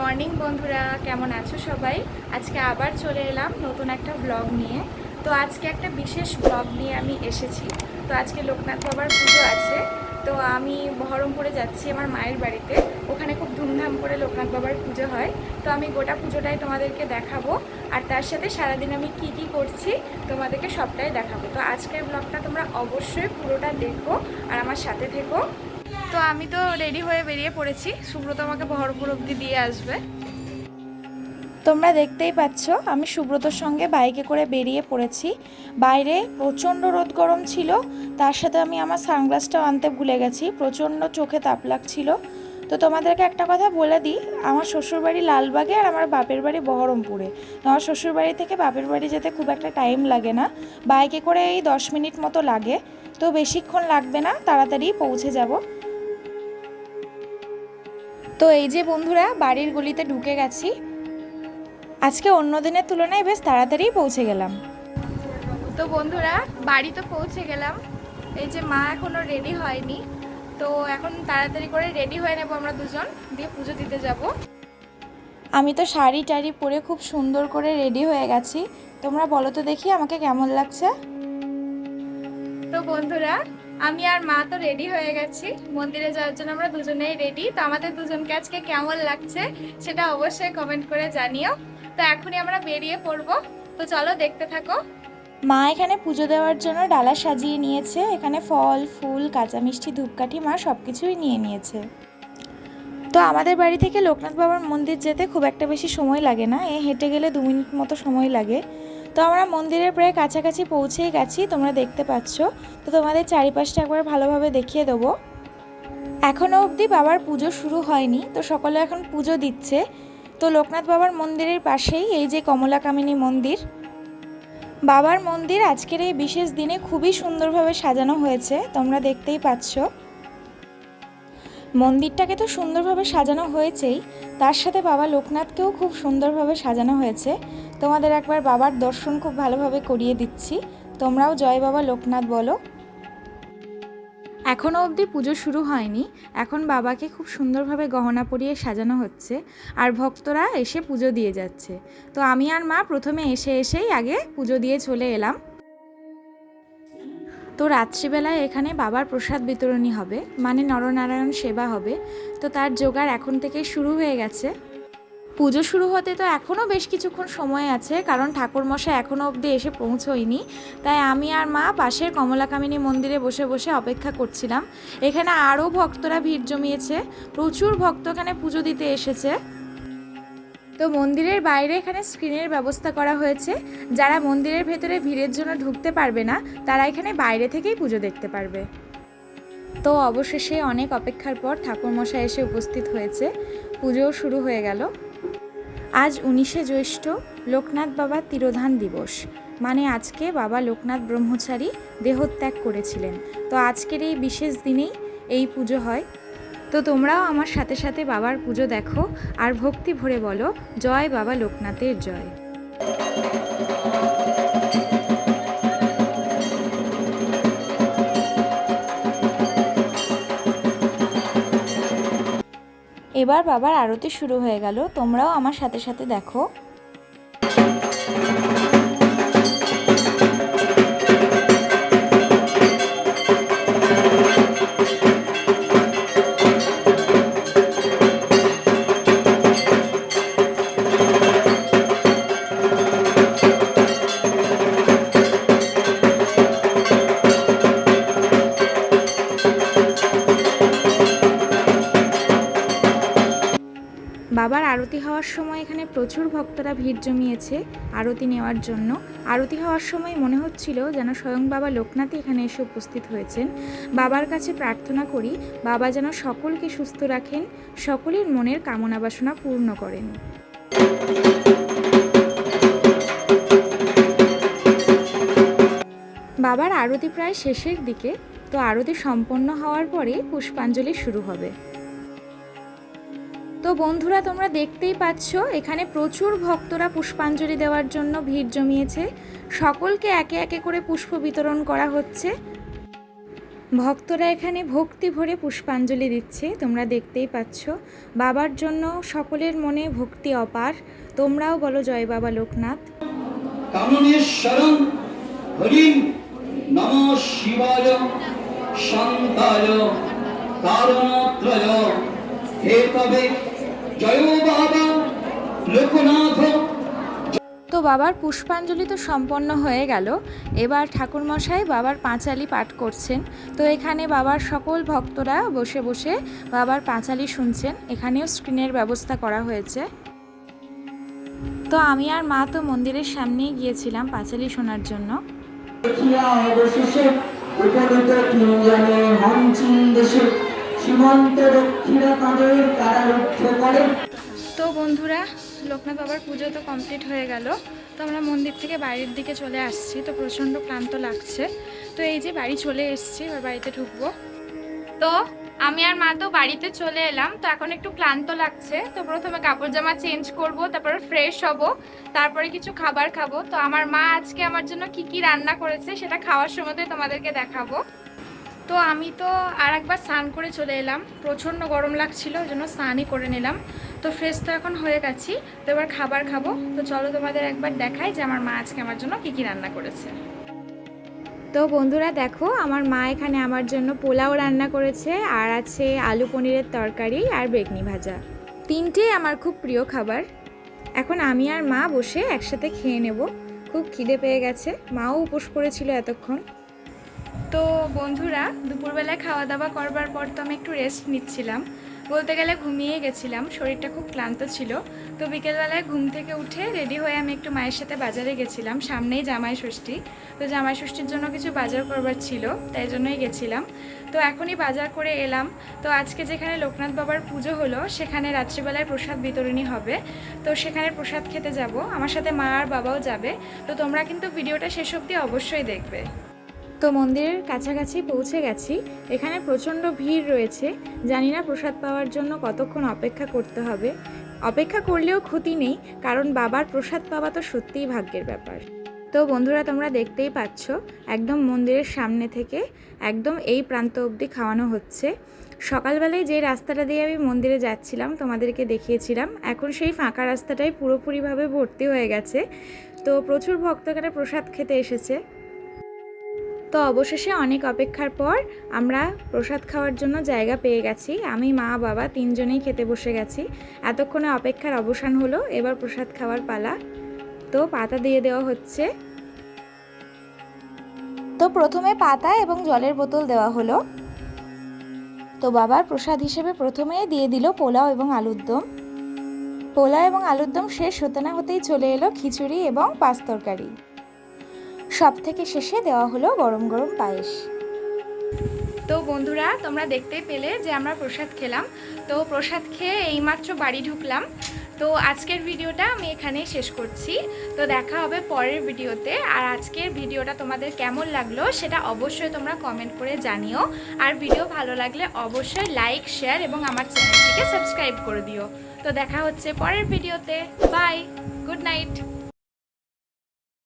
Morning বন্ধুরা। কেমন আছো সবাই? আজকে আবার চলে এলাম নতুন একটা ব্লগ নিয়ে। তো আজকে একটা বিশেষ ব্লগ নিয়ে আমি এসেছি। তো আজকে লোকনাথ বাবার পুজো আছে। তো আমি বহরমপুরে যাচ্ছি আমার মায়ের বাড়িতে। ওখানে খুব ধুমধাম করে লোকনাথ বাবার পুজো হয়। তো আমি গোটা পুজোটাই তোমাদেরকে দেখাবো। আর তার সাথে সারাদিন আমি কি কি করছি, তোমাদেরকে সবটাই দেখাবো। তো আজকের ব্লগটা তোমরা অবশ্যই পুরোটা দেখো আর আমার সাথে থেকো। তো আমি তো রেডি হয়ে বেরিয়ে পড়েছি। সুব্রত আমাকে বহরমপুর অবধি দিয়ে আসবে। তোমরা দেখতেই পাচ্ছ, আমি সুব্রতর সঙ্গে বাইকে করে বেরিয়ে পড়েছি। বাইরে প্রচণ্ড রোদ গরম ছিল, তার সাথে আমি আমার সানগ্লাসটাও আনতে ভুলে গেছি, প্রচণ্ড চোখে তাপ লাগছিল। তো তোমাদেরকে একটা কথা বলে দিই, আমার শ্বশুরবাড়ি লালবাগে আর আমার বাপের বাড়ি বহরমপুরে। তো আমার শ্বশুরবাড়ি থেকে বাপের বাড়ি যেতে খুব একটা টাইম লাগে না। বাইকে করে এই দশ মিনিট মতো লাগে। তো বেশিক্ষণ লাগবে না, তাড়াতাড়ি পৌঁছে যাব। তো এই যে বন্ধুরা, বাড়ির গলিতে ঢুকে গেছি। আজকে অন্য দিনের তুলনায় বেশ তাড়াতাড়ি পৌঁছে গেলাম। তো বন্ধুরা, বাড়ি তো পৌঁছে গেলাম। এই যে মা এখনও রেডি হয়নি। তো এখন তাড়াতাড়ি করে রেডি হয়ে নেব আমরা দুজন। দিয়ে পুজো দিতে যাব। আমি তো শাড়ি টাড়ি পরে খুব সুন্দর করে রেডি হয়ে গেছি। তোমরা বলো তো দেখি আমাকে কেমন লাগছে। তো বন্ধুরা আমি আর মা তো রেডি হয়ে গেছি। মন্দিরে যাওয়ার জন্য আমরা দুজনেই রেডি তো আমাদের দুজনকে আজকে কেমন লাগছে সেটা অবশ্যই কমেন্ট করে জানিও। তো এখনই আমরা বেরিয়ে পড়ব। তো চলো দেখতে থাকো। মা এখানে পুজো দেওয়ার জন্য ডালা সাজিয়ে নিয়েছে। এখানে ফল, ফুল, কাঁচা মিষ্টি, ধূপকাঠি মা সব কিছুই নিয়ে নিয়েছে। তো আমাদের বাড়ি থেকে লোকনাথ বাবার মন্দির যেতে খুব একটা বেশি সময় লাগে না। এ হেঁটে গেলে দু মিনিট মতো সময় লাগে। তো আমরা মন্দিরের প্রায় কাছাকাছি পৌঁছেই গেছি, তোমরা দেখতে পাচ্ছ। তো তোমাদের চারিপাশটা একবার ভালোভাবে দেখিয়ে দেবো। এখনও অবধি বাবার পুজো শুরু হয়নি, তো সকলে এখন পুজো দিচ্ছে। তো লোকনাথ বাবার মন্দিরের পাশেই এই যে কমলা কামিনী মন্দির, বাবার মন্দির আজকের এই বিশেষ দিনে খুবই সুন্দরভাবে সাজানো হয়েছে, তোমরা দেখতেই পাচ্ছ। মন্দিরটাকে তো সুন্দরভাবে সাজানো হয়েছেই। তার সাথে বাবা লোকনাথকেও খুব সুন্দরভাবে সাজানো হয়েছে। তোমাদের একবার বাবার দর্শন খুব ভালোভাবে করিয়ে দিচ্ছি। তোমরাও জয় বাবা লোকনাথ বলো। এখনও অবধি পুজো শুরু হয়নি। এখন বাবাকে খুব সুন্দরভাবে গহনা পরিয়ে সাজানো হচ্ছে আর ভক্তরা এসে পুজো দিয়ে যাচ্ছে। তো আমি আর মা প্রথমে এসে এসেই আগে পুজো দিয়ে চলে এলাম। তো রাত্রিবেলায় এখানে বাবার প্রসাদ বিতরণী হবে মানে নরনারায়ণ সেবা হবে। তো তার জোগাড় এখন থেকেই শুরু হয়ে গেছে। পুজো শুরু হতে তো এখনও বেশ কিছুক্ষণ সময় আছে, কারণ ঠাকুরমশাই এখনও অবধি এসে পৌঁছোয়নি। তাই আমি আর মা পাশের কমলাকামিনী মন্দিরে বসে বসে অপেক্ষা করছিলাম। এখানে আরও ভক্তরা ভিড় জমিয়েছে। প্রচুর ভক্ত এখানে পুজো দিতে এসেছে। তো মন্দিরের বাইরে এখানে স্ক্রিনের ব্যবস্থা করা হয়েছে। যারা মন্দিরের ভেতরে ভিড়ের জন্য ঢুকতে পারবে না, তারা এখানে বাইরে থেকেই পুজো দেখতে পারবে। তো অবশেষে অনেক অপেক্ষার পর ঠাকুরমশাই এসে উপস্থিত হয়েছে। পুজোও শুরু হয়ে গেল। আজ উনিশে জ্যৈষ্ঠ লোকনাথ বাবা তিরোধান দিবস। মানে আজকে বাবা লোকনাথ ব্রহ্মচারী দেহত্যাগ করেছিলেন। তো আজকের এই বিশেষ দিনেই এই পুজো হয়। তো তোমরাও আমার সাথে সাথে বাবার পুজো দেখো আর ভক্তি ভরে বলো, জয় বাবা লোকনাথের জয়। এবার বাবার আরতি শুরু হয়ে গেল, তোমরাও আমার সাথে সাথে দেখো। হওয়ার সময় এখানে প্রচুর ভক্তরা ভিড় জমিয়েছে আরতি নেওয়ার জন্য। আরতি হওয়ার সময় মনে হচ্ছিল যেন স্বয়ং বাবা লোকনাথই এখানে এসে উপস্থিত হয়েছেন। বাবার কাছে প্রার্থনা করি, বাবা যেন সকলকে সুস্থ রাখেন, সকলের মনের কামনা বাসনা পূর্ণ করেন। বাবার আরতি প্রায় শেষের দিকে, তো আরতি সম্পন্ন হওয়ার পরে পুষ্পাঞ্জলি শুরু হবে। তো বন্ধুরা, তোমরা দেখতেই পাচ্ছ, এখানে প্রচুর ভক্তরা পুষ্পাঞ্জলি দেওয়ার জন্য ভিড় জমিয়েছে। সকলকে একে একে করে পুষ্প বিতরণ করা হচ্ছে। ভক্তরা এখানে ভক্তি ভরে পুষ্পাঞ্জলি দিচ্ছে, তোমরা দেখতেই পাচ্ছ। বাবার জন্য সকলের মনে ভক্তি অপার। তোমরাও বলো জয় বাবা লোকনাথ। শিবায়, শান্তায় কারণত্রয় হে জয় বাবা লোকনাথ। তো বাবার পুষ্পাঞ্জলি তো সম্পন্ন হয়ে গেল। এবার ঠাকুরমশাই বাবার পাঁচালি পাঠ করছেন। তো এখানে বাবার সকল ভক্তরা বসে বসে বাবার পাঁচালি শুনছেন। এখানেও স্ক্রিনের ব্যবস্থা করা হয়েছে। তো আমি আর মা তো মন্দিরের সামনেই গিয়েছিলাম পাঁচালি শোনার জন্য। অবশেষে তো বন্ধুরা, লোকনাথ বাবার পুজো তো কমপ্লিট হয়ে গেল। তো আমরা মন্দির থেকে বাড়ির দিকে চলে আসছি। তো প্রচণ্ড ক্লান্ত লাগছে। তো এই যে বাড়ি চলে এসেছি, এবার বাড়িতে ঢুকবো। তো আমি আর মা তো বাড়িতে চলে এলাম। তো এখন একটু ক্লান্ত লাগছে। তো প্রথমে কাপড় জামা চেঞ্জ করব, তারপরে ফ্রেশ হব, তারপরে কিছু খাবার খাব। তো আমার মা আজকে আমার জন্য কি কি রান্না করেছে, সেটা খাওয়ার সময় তোমাদেরকে দেখাবো। তো আমি তো আর একবার স্নান করে চলে এলাম। প্রচণ্ড গরম লাগছিল, ওই জন্য স্নানই করে নিলাম। তো ফ্রেশ তো এখন হয়ে গেছি, তো এবার খাবার খাব। তো চলো তোমাদের একবার দেখাই যে আমার মা আজকে আমার জন্য কী কী রান্না করেছে। তো বন্ধুরা দেখো, আমার মা এখানে আমার জন্য পোলাও রান্না করেছে, আর আছে আলু পনিরের তরকারি আর বেগনি ভাজা। তিনটেই আমার খুব প্রিয় খাবার। এখন আমি আর মা বসে একসাথে খেয়ে নেব। খুব খিদে পেয়ে গেছে, মাও উপোস করেছিল এতক্ষণ। তো বন্ধুরা, দুপুরবেলায় খাওয়া দাওয়া করবার পর তো আমি একটু রেস্ট নিচ্ছিলাম। বলতে গেলে ঘুমিয়ে গেছিলাম, শরীরটা খুব ক্লান্ত ছিল। তো বিকেলবেলায় ঘুম থেকে উঠে রেডি হয়ে আমি একটু মায়ের সাথে বাজারে গেছিলাম, সামনেই জামাই ষষ্ঠী তো জামাই ষষ্ঠীর জন্য কিছু বাজার করবার ছিল, তাই জন্যই গেছিলাম। তো এখনই বাজার করে এলাম। তো আজকে যেখানে লোকনাথ বাবার পুজো হলো, সেখানে রাত্রিবেলায় প্রসাদ বিতরণী হবে। তো সেখানে প্রসাদ খেতে যাব, আমার সাথে মা আর বাবাও যাবে। তো তোমরা কিন্তু ভিডিওটা শেষ অবধি অবশ্যই দেখবে। তো মন্দিরের কাছাকাছি পৌঁছে গেছি। এখানে প্রচণ্ড ভিড় রয়েছে। জানি না প্রসাদ পাওয়ার জন্য কতক্ষণ অপেক্ষা করতে হবে। অপেক্ষা করলেও ক্ষতি নেই, কারণ বাবার প্রসাদ পাওয়া তো সত্যিই ভাগ্যের ব্যাপার। তো বন্ধুরা, তোমরা দেখতেই পাচ্ছ, একদম মন্দিরের সামনে থেকে একদম এই প্রান্ত অবধি খাওয়ানো হচ্ছে। সকালবেলায় যে রাস্তাটা দিয়ে আমি মন্দিরে যাচ্ছিলাম, তোমাদেরকে দেখিয়েছিলাম। এখন সেই ফাঁকা রাস্তাটাই পুরোপুরিভাবে ভর্তি হয়ে গেছে। তো প্রচুর ভক্ত এখানে প্রসাদ খেতে এসেছে। তো অবশেষে অনেক অপেক্ষার পর আমরা প্রসাদ খাওয়ার জন্য জায়গা পেয়ে গেছি। আমি, মা, বাবা তিনজনেই খেতে বসে গেছি। এতক্ষণে অপেক্ষার অবসান হলো, এবার প্রসাদ খাওয়ার পালা। তো পাতা দিয়ে দেওয়া হচ্ছে। তো প্রথমে পাতা এবং জলের বোতল দেওয়া হলো। তো বাবার প্রসাদ হিসেবে প্রথমে দিয়ে দিল পোলাও এবং আলুর দম। পোলাও এবং আলুর দম শেষ হতে না হতেই চলে এলো খিচুড়ি এবং পাঁচ তরকারি। সব থেকে শেষে দেওয়া হলো গরম গরম পায়েস। তো বন্ধুরা, তোমরা দেখতে পেলে যে আমরা প্রসাদ খেলাম। তো প্রসাদ খেয়ে এইমাত্র বাড়ি ঢুকলাম। তো আজকের ভিডিওটা আমি এখানেই শেষ করছি। তো দেখা হবে পরের ভিডিওতে। আর আজকের ভিডিওটা তোমাদের কেমন লাগল সেটা অবশ্যই তোমরা কমেন্ট করে জানিও। আর ভিডিও ভালো লাগলে অবশ্যই লাইক শেয়ার এবং আমার চ্যানেলটিকে সাবস্ক্রাইব করে দিও। তো দেখা হচ্ছে পরের ভিডিওতে। Bye good night